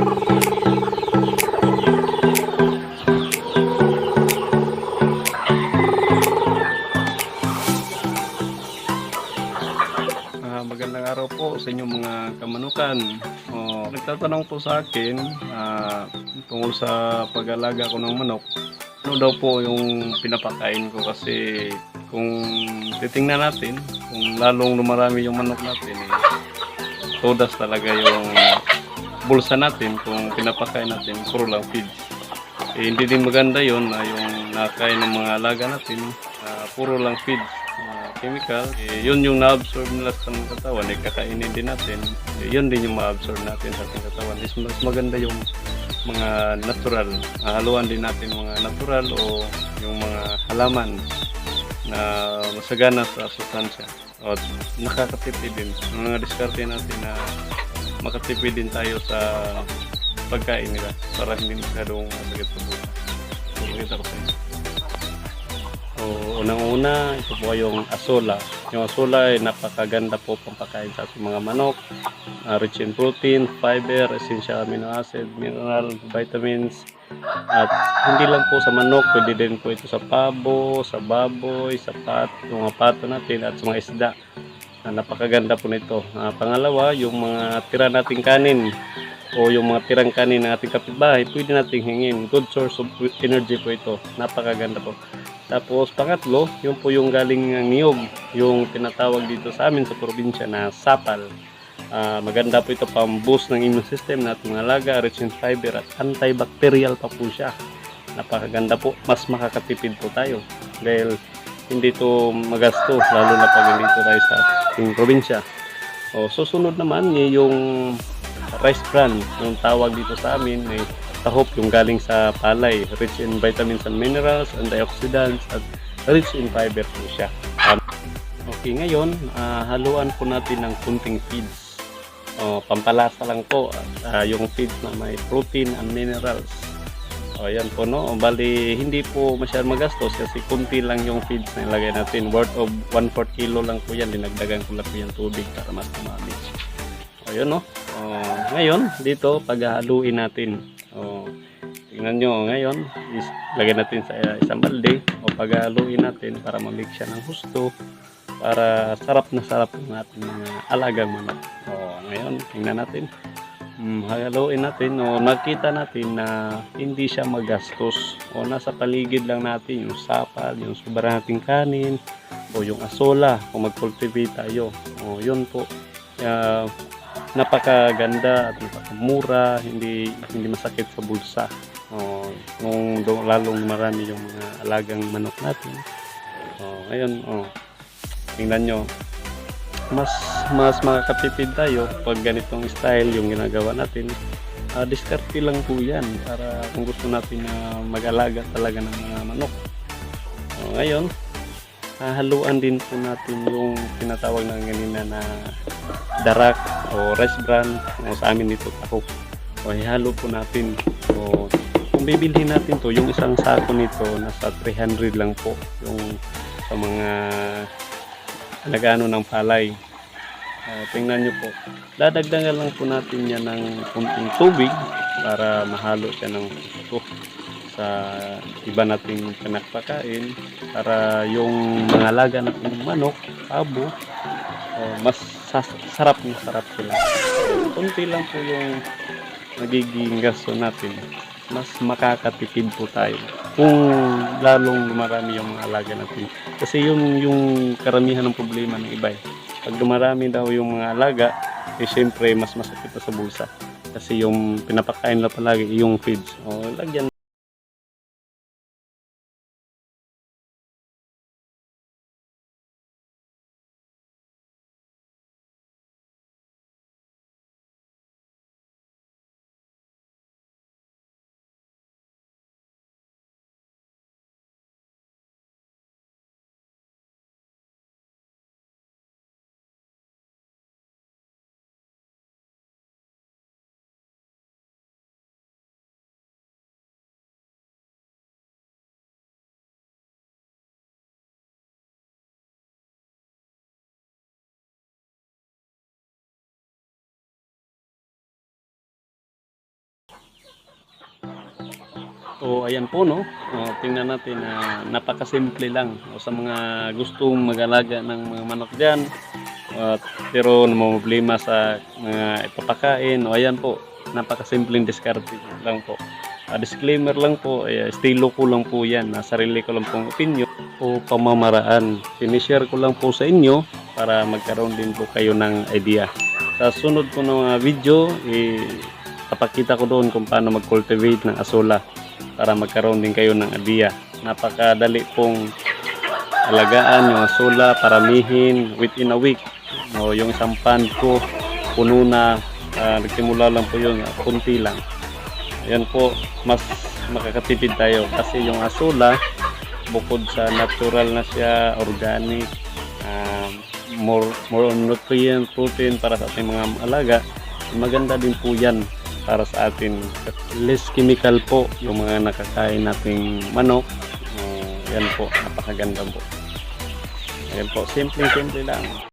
Ah, magandang araw po sa inyong mga kamanukan. Oh, nagtatanong po sa akin ah, tungkol sa pag-alaga ko ng manok. Ano daw po yung pinapakain ko kasi kung titingnan natin, kung lalong lumarami yung manok natin, eh, todas talaga yung bulsa natin kung pinapakain natin, puro lang feeds. Eh, hindi din maganda yon na yung nakain ng mga alaga natin, ah, puro lang feeds uh, chemical, eh, yun yung na-absorb nila sa ating katawan, eh, kakainin din natin, eh, yun din yung ma-absorb natin sa ating katawan. Is mas maganda yung mga natural, haluan din natin mga natural o yung mga halaman na masagana sa sustansya. O nakakatipid din. Mga diskarte natin na makatipid din tayo sa pagkain nila para hindi masyadong masakit sa buhay. Pakikita ko sa inyo. So, unang-una, ito po yung asola. Yung asola ay napakaganda po pampakain sa ating mga manok. Ah, rich in protein, fiber, essential amino acid, mineral, vitamins. At hindi lang po sa manok, pwede din po ito sa pabo, sa baboy, sa pat, mga pato natin at sa mga isda. Ah, napakaganda po nito. Ah, pangalawa, yung mga tira nating kanin o yung mga tirang kanin ng ating kapitbahay, pwede nating hingin. Good source of energy po ito. Napakaganda po. Tapos pangatlo, yun po yung galing ng niyog, yung tinatawag dito sa amin sa probinsya na sapal. Ah, maganda po ito pang boost ng immune system natin mga alaga, rich in fiber at antibacterial pa po siya. Napakaganda po, mas makakatipid po tayo dahil hindi ito magasto lalo na pag dito tayo sa ating probinsya. O, susunod naman yung rice bran, yung tawag dito sa amin ay tahop yung galing sa palay, rich in vitamins and minerals, antioxidants, at rich in fiber po siya. Um, okay, ngayon, ah, haluan po natin ng kunting feeds. O, pampalasa lang po, ah, yung feeds na may protein and minerals. O, yan po, no? Bali, hindi po masyadong magastos kasi kunti lang yung feeds na ilagay natin. Worth of 1/4 kilo lang po yan. Dinagdagan ko lang po yung tubig para mas tumami. O, yun, no? O, ngayon, dito, paghahaluin natin. O, tingnan nyo, ngayon, is, lagay natin sa uh, isang balde o paghahaluin natin para mamig siya ng husto para sarap na sarap yung ating mga alagang manok. O, ngayon, tingnan natin. Mm, haluin natin o nakita natin na hindi siya magastos o nasa paligid lang natin yung sapal, yung sobra nating kanin o yung asola kung mag-cultivate tayo. O, yun po. Ah, napakaganda at napakamura, hindi hindi masakit sa bulsa. Oh, nung lalong marami yung mga alagang manok natin. Oh, ngayon, oh. Tingnan nyo. Mas mas makakatipid tayo pag ganitong style yung ginagawa natin. Ah, diskarte lang po yan para kung gusto natin na mag-alaga talaga ng mga manok. Oh, ngayon, hahaluan din po natin yung tinatawag na ganina na darak o rice bran o sa amin dito taho. O ihalo po natin. O kung bibilhin natin to, yung isang sako nito nasa 300 lang po yung sa mga nagano ng palay. Ah, tingnan nyo po. Dadagdagan lang po natin yan ng kunting tubig para mahalo siya ng gusto sa iba nating pinagpakain para yung mga alaga nating manok, pabo, oh, mas sarap na sarap sila. Kunti lang po yung nagiging gasto natin. Mas makakatipid po tayo kung lalong lumarami yung mga alaga natin. Kasi yung, yung karamihan ng problema ng iba. eh. Pag dumarami daw yung mga alaga, eh syempre mas masakit pa sa bulsa. Kasi yung pinapakain na palagi yung feeds. O, lagyan O ayan po no. O, tingnan natin na napakasimple lang. O, sa mga gustong mag-alaga ng mga manok diyan. At pero namumblema sa mga ipapakain. O ayan po. Napakasimpleng diskarte lang po. Ah, disclaimer lang po, eh, estilo ko lang po yan. Na sarili ko lang pong opinion o pamamaraan. Sinishare ko lang po sa inyo para magkaroon din po kayo ng idea. Sa sunod ko ng mga video, eh, papakita ko doon kung paano mag-cultivate ng asola para magkaroon din kayo ng idea. Napakadali pong alagaan yung asola, paramihin within a week. O, yung isang pan ko, puno na, ah, nagsimula lang po yun, ah, kunti lang. Ayan po, mas makakatipid tayo kasi yung asola, bukod sa natural na siya, organic, um, more, more on nutrient, protein para sa ating mga alaga, maganda din po yan para sa atin. Less chemical po yung mga nakakain nating manok. Uh, yan po, napakaganda po. Ayan po, simple-simple lang.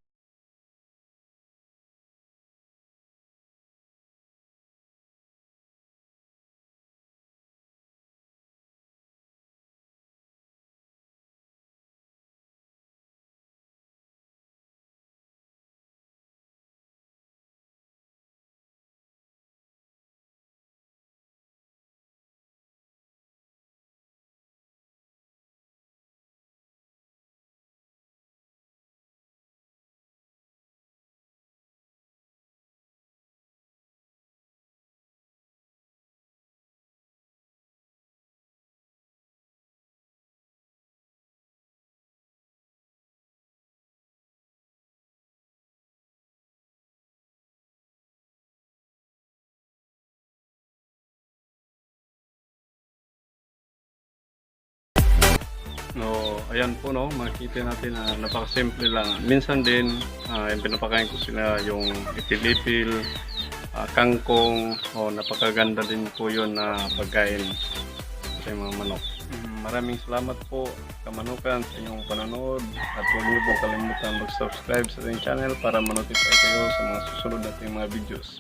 No, ayan po no, makikita natin na napakasimple lang. Minsan din, ah, yung pinapakain ko sila yung itilipil, ah, kangkong, o napakaganda din po yun na pagkain sa mga manok. Mm, Maraming salamat po kamanukan sa inyong panonood at huwag niyo po kalimutan mag-subscribe sa ating channel para manotify kayo sa mga susunod nating mga videos.